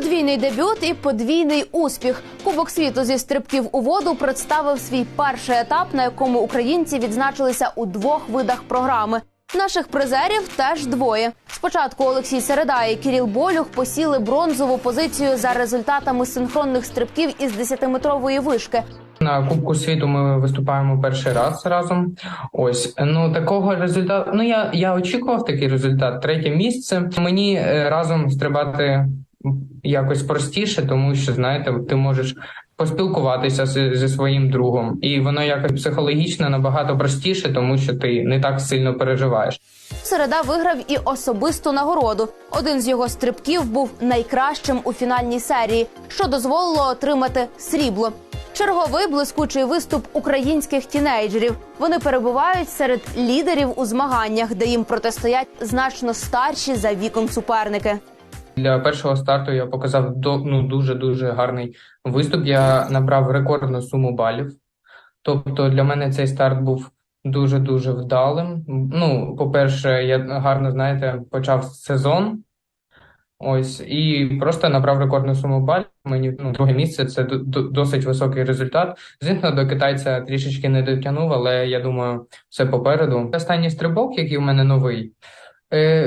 Подвійний дебют і подвійний успіх. Кубок світу зі стрибків у воду представив свій перший етап, на якому українці відзначилися у двох видах програми. Наших призерів теж двоє. Спочатку Олексій Середа і Кіріл Болюх посіли бронзову позицію за результатами синхронних стрибків із 10-метрової вишки. На Кубку світу ми виступаємо перший раз разом. Ось ну такого результату. Ну я, я очікував такий результат. Третє місце. Мені е, разом стрибати якось простіше, тому що знаєте, ти можеш поспілкуватися з, зі своїм другом, і воно якось психологічно набагато простіше, тому що ти не так сильно переживаєш. Середа виграв і особисту нагороду. Один з його стрибків був найкращим у фінальній серії, що дозволило отримати срібло. Черговий блискучий виступ українських тінейджерів. Вони перебувають серед лідерів у змаганнях, де їм протистоять значно старші за віком суперники. Для першого старту я показав ну, дуже дуже гарний виступ. Я набрав рекордну суму балів. Тобто для мене цей старт був дуже дуже вдалим. Ну, по-перше, я гарно знаєте, почав сезон. Ось і просто набрав рекордну суму балів. Мені ну, друге місце це досить високий результат. Звісно, до китайця трішечки не дотягнув, але я думаю, все попереду. Останній стрибок, який у мене новий,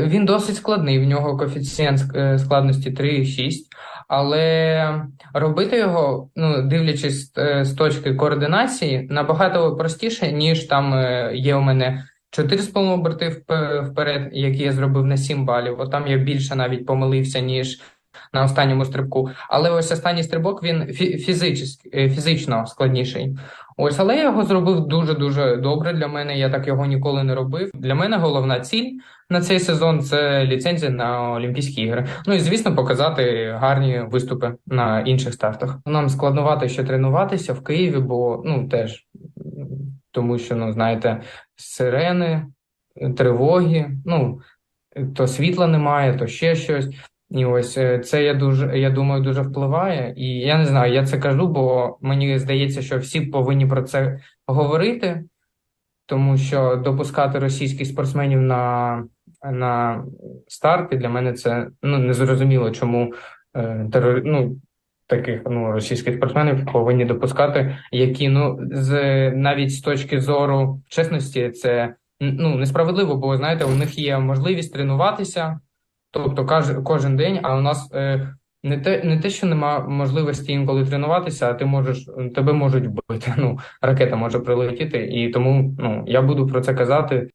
він досить складний. В нього коефіцієнт е, складності 3,6, але робити його, ну дивлячись е, з точки координації, набагато простіше, ніж там е, є у мене 4,5 борти вп- вперед, які я зробив на 7 балів. От там я більше навіть помилився, ніж на останньому стрибку. Але ось останній стрибок він фі- е, фізично складніший. Ось, але я його зробив дуже-дуже добре для мене. Я так його ніколи не робив. Для мене головна ціль на цей сезон це ліцензія на Олімпійські ігри. Ну і звісно, показати гарні виступи на інших стартах. Нам складнувато ще тренуватися в Києві, бо ну теж тому, що ну знаєте, сирени, тривоги, ну то світла немає, то ще щось. І ось е, це я дуже, я думаю, дуже впливає. І я не знаю, я це кажу, бо мені здається, що всі повинні про це говорити, тому що допускати російських спортсменів на, на старти для мене це ну незрозуміло, чому е, терор, ну, таких ну, російських спортсменів повинні допускати, які ну з навіть з точки зору чесності, це ну несправедливо, бо знаєте, у них є можливість тренуватися. Тобто кожен, день, а у нас е, не те, не те, що нема можливості інколи тренуватися, а ти можеш, тебе можуть вбити. Ну, ракета може прилетіти, і тому ну, я буду про це казати.